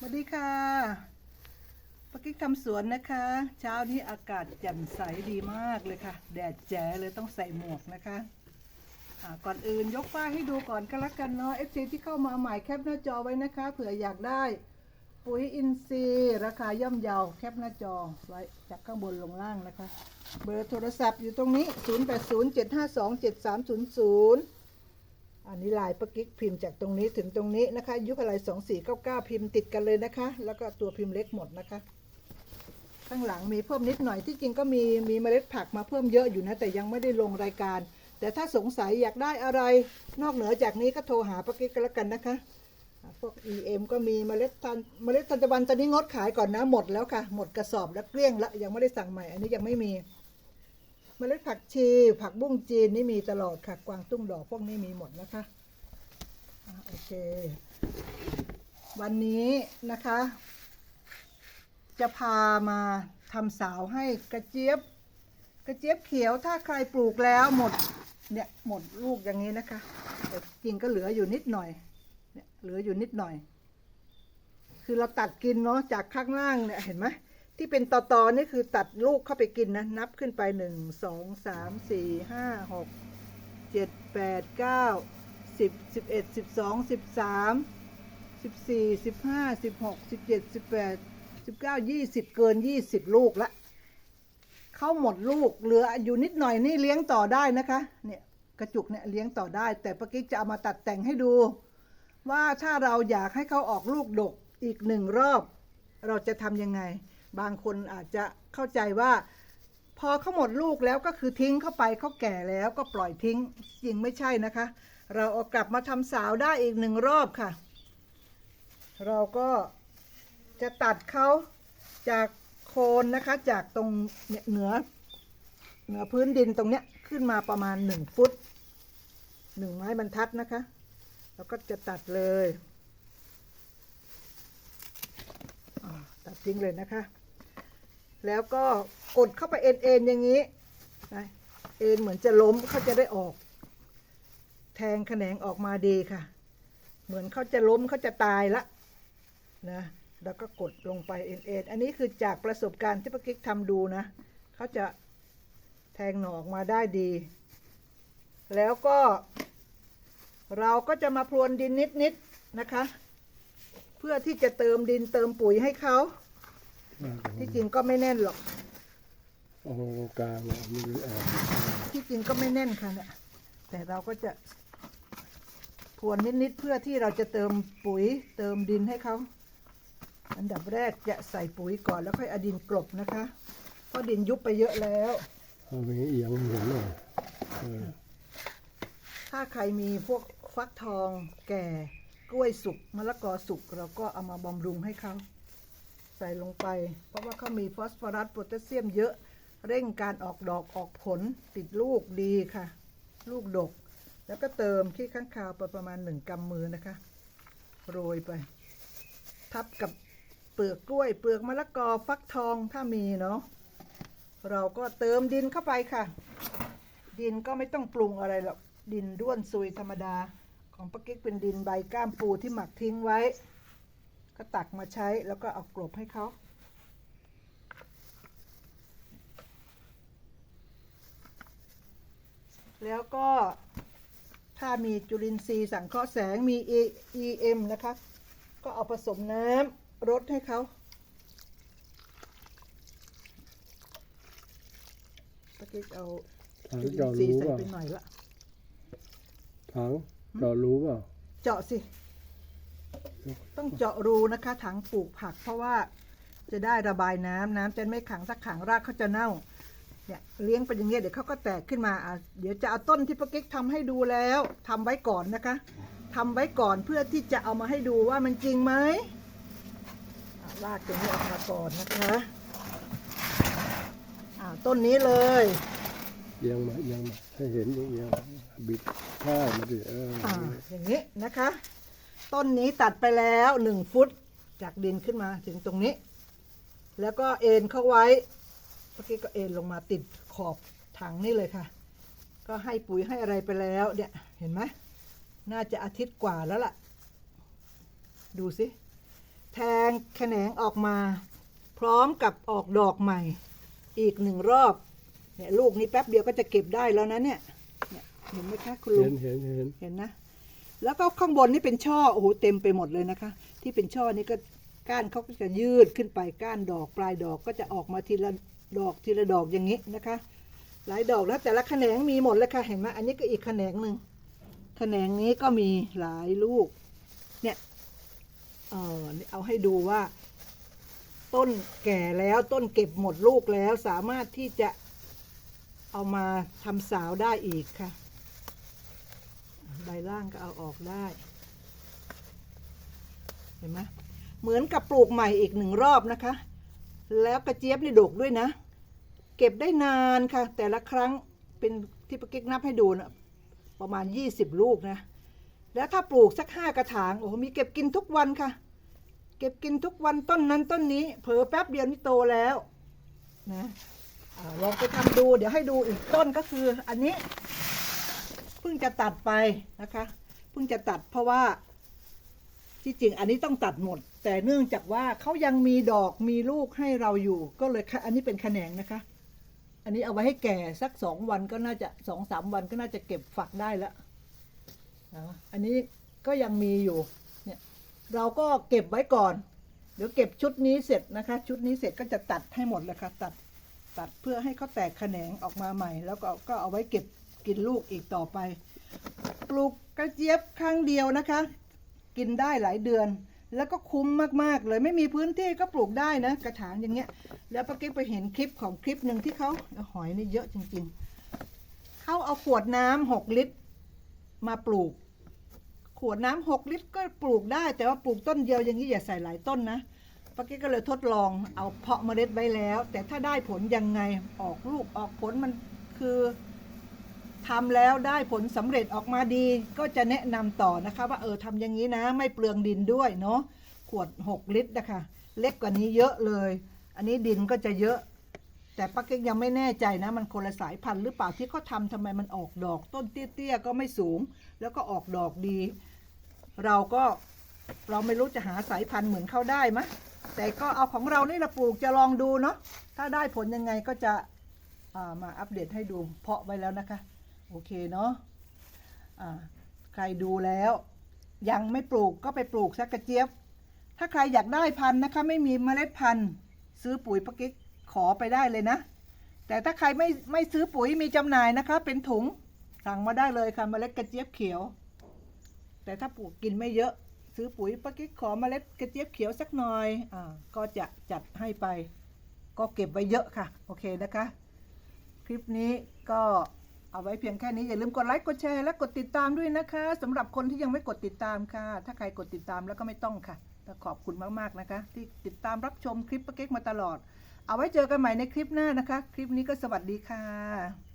สวัสดีค่ะปกิ๊กทำสวนนะคะ เช้านี้อากาศแจ่มใสดีมากเลยค่ะ แดดแจ๋เลยต้องใส่หมวกนะคะอ่าก่อนอื่นยกป้ายให้ดูก่อนก็แล้วกันเนาะ FC ที่เข้ามาใหม่แคปหน้าจอไว้นะคะ เผื่ออยากได้ปุ๋ยอินทรีย์ราคาย่อมเยาแคปหน้าจอไว้จากข้างบนลงล่างนะคะ เบอร์โทรศัพท์อยู่ตรงนี้ 0807527300 อันนี้ลายปะกิ๊กพิมพ์จากตรงนี้ถึงตรงนี้นะคะ ยุคอะไรสองสี่เก้าเก้าพิมพ์ติดกันเลยนะคะ แล้วก็ตัวพิมพ์เล็กหมดนะคะ ข้างหลังมีเพิ่มนิดหน่อยที่จริงก็มีมีเมล็ดผักมาเพิ่มเยอะอยู่นะแต่ยังไม่ได้ลงรายการ แต่ถ้าสงสัยอยากได้อะไร นอกเหนือจากนี้ก็โทรหาปะกิ๊กกันแล้วกันนะคะพวก EM ก็มีเมล็ดทันเมล็ดทันตะวันตอนนี้งดขายก่อนนะหมดแล้วค่ะ หมดกระสอบแล้วเกลี้ยงล้วยังไม่ได้สั่งใหม่ อันนี้ยังไม่มี เมล็ดผักชี ผักบุ้งจีนนี่มีตลอดค่ะ กวางตุ้งดอกพวกนี้มีหมดนะคะอ่าโอเค วันนี้นะคะ จะพามาทำสาวให้กระเจี๊ยบ กระเจี๊ยบเขียวถ้าใครปลูกแล้วหมดเนี่ยหมดลูกอย่างนี้นะคะแต่จริงก็เหลืออยู่นิดหน่อยเนี่ยเหลืออยู่นิดหน่อย คือเราตัดกินเนาะจากข้างล่างเนี่ยเห็นไหม ที่เป็นตอตอๆนี่คือตัดลูกเข้าไปกินนะ นับขึ้นไปหนึ่งสองสามสี่ห้าหกเจ็ดแปดเก้าสิบสิบเอ็ดสิบสองสิบสามสิบสี่สิบห้าสิบหกสิบเจ็ดสิบแปดสิบเก้ายี่สิบเกินยี่สิบลูกละเข้าหมดลูกเหลืออยู่นิดหน่อยนี่เลี้ยงต่อได้นะคะเนี่ยกระจุกเนี่ยเลี้ยงต่อได้ แต่ปากิ๊กจะเอามาตัดแต่งให้ดู ว่าถ้าเราอยากให้เขาออกลูกดกอีกหนึ่งรอบ เราจะทำยังไง บางคนอาจจะเข้าใจว่า พอเขาหมดลูกแล้วก็คือทิ้งเข้าไปเขาแก่แล้วก็ปล่อยทิ้งจริงไม่ใช่นะคะ เราเอากลับมาทำสาวได้อีกหนึ่งรอบค่ะ เราก็จะตัดเขาจากโคนนะคะจากตรงเหนือเหนือพื้นดินตรงเนี้ยขึ้นมาประมาณหนึ่งฟุตหนึ่งไม้บรรทัดนะคะ แล้วก็จะตัดเลย ตัดทิ้งเลยนะคะ แล้วก็กดเข้าไปเอ็นเอ็นอย่างนี้นะเอ็นเหมือนจะล้มเขาจะได้ออก แทงแขนงออกมาดีค่ะ เหมือนเขาจะล้มเขาจะตายละนะแล้วก็กดลงไปเอ็นเอ็นอันนี้คือจากประสบการณ์ที่ป้ากิ๊กทำดูนะเขาจะแทงหน่อออกมาได้ดี แล้วก็ เราก็จะมาพรวนดินนิดๆนะคะ เพื่อที่จะเติมดินเติมปุ๋ยให้เขา ที่จริงก็ไม่แน่นหรอกโอ้โหกลางอะมีอ่าที่จริงก็ไม่แน่นค่ะเนี่ยแต่เราก็จะพรวนนิดๆเพื่อที่เราจะเติมปุ๋ยเติมดินให้เขาอันดับแรกจะใส่ปุ๋ยก่อนแล้วค่อยเอาดินกลบนะคะ เพราะดินยุบไปเยอะแล้ว เอาไปเอียงเห็นหน่อยเออถ้าใครมีพวกฟักทองแก่กล้วยสุกมะละกอสุกเราก็เอามาบำรุงให้เขา ใส่ลงไป เพราะว่าเขามีฟอสฟอรัสโพแทสเซียมเยอะ เร่งการออกดอกออกผลติดลูกดีค่ะ ลูกดก แล้วก็เติมขี้ข้างคาวไปประมาณหนึ่งกำมือนะคะ โรยไป ทับกับเปลือกกล้วยเปลือกมะละกอฟักทองถ้ามีเนาะเราก็เติมดินเข้าไปค่ะ ดินก็ไม่ต้องปรุงอะไรหรอกดินด้วนซุยธรรมดา ของปากิ๊กเป็นดินใบก้ามปูที่หมักทิ้งไว้ ก็ตักมาใช้แล้วก็เอากลบให้เขาแล้วก็ถ้ามีจุลินทรีย์สังเคราะห์แสงมี E- EM นะคะ ก็เอาผสมน้ำรดให้เขาปากิ๊กเอาถังจุลิเจาะนทรีรู้ย์ใส่เปล่าไปหน่อยละถังเจาะรู้เปล่า เจาะสิ ต้องเจาะรูนะคะถังปลูกผัก เพราะว่าจะได้ระบายน้ำน้ำจะไม่ขังถ้าขังรากเขาจะเน่าเนี่ยเลี้ยงเป็นอย่างเงี้ยเดี๋ยวเขาก็แตกขึ้นมาอะเดี๋ยวจะเอาต้นที่ป้ากิ๊กทำให้ดูแล้วทำไว้ก่อนนะคะทำไว้ก่อนเพื่อที่จะเอามาให้ดูว่ามันจริงไหมอะรากตรงนี้ออกมาก่อนนะคะอ่าต้นนี้เลยเอียงมาเอียงมาให้เห็นเอียงบิดข้าวมาดิเอออ่าอย่างนี้นะคะ ต้นนี้ตัดไปแล้วหนึ่งฟุตจากดินขึ้นมาถึงตรงนี้ แล้วก็เอ็นเข้าไว้เมื่อกี้ก็เอ็นลงมาติดขอบถังนี่เลยค่ะ ก็ให้ปุ๋ยให้อะไรไปแล้วเนี่ยเห็นไหมน่าจะอาทิตย์กว่าแล้วล่ะ ดูสิ แทแทงแขนงออกมา พร้อมกับออกดอกใหม่ อีกหนึ่งรอบเนี่ยลูกนี้แป๊บเดียวก็จะเก็บได้แล้วนะเนี่ยเนี่ยเห็นไหมคะคุณลุเห็งนเห็นเห็นเห็นนะ แล้วก็ข้างบนนี่เป็นช่อโอ้โหเต็มไปหมดเลยนะคะ ที่เป็นช่อนี่ก็ก้านเขาก็จะยืดขึ้นไปก้านดอกปลายดอกก็จะออกมาทีละดอกทีละดอกอย่างนี้นะคะ หลายดอกแล้วแต่ละแขนงมีหมดเลยค่ะเห็นไหมอันนี้ก็อีกแขนงหนึ่งแขนงนี้ก็มีหลายลูกเนี่ยเออเอาให้ดูว่า ต้นแก่แล้วต้นเก็บหมดลูกแล้วสามารถที่จะเอามาทำสาวได้อีกค่ะ ใบล่างก็เอาออกได้ เห็นไหมเหมือนกับปลูกใหม่อีกหนึ่งรอบนะคะ แล้วกระเจี๊ยบนี่ดกด้วยนะ เก็บได้นานค่ะ แต่ละครั้งเป็นที่ปะกิ๊กนับให้ดูนะประมาณ 20 ลูกนะ แล้วถ้าปลูกสักห้ากระถางโอ้โหมีเก็บกินทุกวันค่ะ เก็บกินทุกวันต้นนั้นต้นนี้ เผลอแป๊บเดียวนี่โตแล้วนะอาลองไปทำดูเดี๋ยวให้ดูอีกต้นก็คืออันนี้ พิ่งจะตัดไปนะคะ เพิ่งจะตัดเพราะว่าที่จริงอันนี้ต้องตัดหมด แต่เนื่องจากว่าเขายังมีดอกมีลูกให้เราอยู่ ก็เลยอันนี้เป็นแขนงนะคะ อันนี้เอาไว้ให้แก่สักสองวันก็น่าจะสองสามวันก็น่าจะเก็บฝักได้แล้วอันนี้ก็ยังมีอยู่เนี่ยเราก็เก็บไว้ก่อน เดี๋ยวเก็บชุดนี้เสร็จนะคะ ชุดนี้เสร็จก็จะตัดให้หมดเลยค่ะตัดตัดเพื่อให้เขาแตกแขนงออกมาใหม่ แล้วก็ก็เอาไว้เก็บ กินลูกอีกต่อไป ปลูกกระเจี๊ยบครั้งเดียวนะคะ กินได้หลายเดือน แล้วก็คุ้มมากๆเลยไม่มีพื้นที่ก็ปลูกได้นะ กระถางอย่างเงี้ย แล้วป้าเก๊กไปเห็นคลิปของคลิปหนึ่งที่เขาหอยนี่เยอะจริง ๆเขาเอาขวดน้ำหกลิตร มาปลูก ขวดน้ำหกลิตรก็ปลูกได้ แต่ว่าปลูกต้นเดียวอย่างนี้อย่าใส่หลายต้นนะป้าเก๊กก็เลยทดลองเอาเพาะเมล็ดไว้แล้ว แต่ถ้าได้ผลยังไงออกลูกออกผลมันคือ ทำแล้วได้ผลสำเร็จออกมาดีก็จะแนะนำต่อนะคะ ว่าเออทำอย่างนี้นะ ไม่เปลืองดินด้วยเนาะขวด 6 ลิตรนะคะ เล็กกว่านี้เยอะเลย อันนี้ดินก็จะเยอะ แต่ป้าเก๊กยังไม่แน่ใจนะ มันคนละสายพันธุ์หรือเปล่าที่เขาทำทำไมมันออกดอก ต้นเตี้ยๆก็ไม่สูง แล้วก็ออกดอกดี เราก็เราไม่รู้จะหาสายพันธุ์เหมือนเขาได้มะแต่ก็เอาของเรานี่ละปลูกจะลองดูเนาะถ้าได้ผลยังไงก็จะามาอัปเดตให้ดูเพาะไว้แล้วนะคะ โอเคเนาะอ่าใครดูแล้ว ยังไม่ปลูกก็ไปปลูกสักกระเจี๊ยบ ถ้าใครอยากได้พันธุ์นะคะ ไม่มีเมล็ดพันธุ์ ซื้อปุ๋ยปะกิ๊กขอไปได้เลยนะ แต่ถ้าใครไม่ไม่ซื้อปุ๋ยมีจำหน่ายนะคะ เป็นถุงสั่งมาได้เลยค่ะเมล็ดกระเจี๊ยบเขียว แต่ถ้าปลูกกินไม่เยอะ ซื้อปุ๋ยปะกิ๊กขอเมล็ดกระเจี๊ยบเขียวสักหน่อยอ่าก็จะจัดให้ไป ก็เก็บไว้เยอะค่ะ โอเคนะคะ คลิปนี้ก็ เอาไว้เพียงแค่นี้ อย่าลืมกดไลค์กดแชร์และกดติดตามด้วยนะคะสำหรับคนที่ยังไม่กดติดตามค่ะ ถ้าใครกดติดตามแล้วก็ไม่ต้องค่ะแต่ขอบคุณมากๆนะคะ ที่ติดตามรับชมคลิปปะเก๊กมาตลอด เอาไว้เจอกันใหม่ในคลิปหน้านะคะ คลิปนี้ก็สวัสดีค่ะ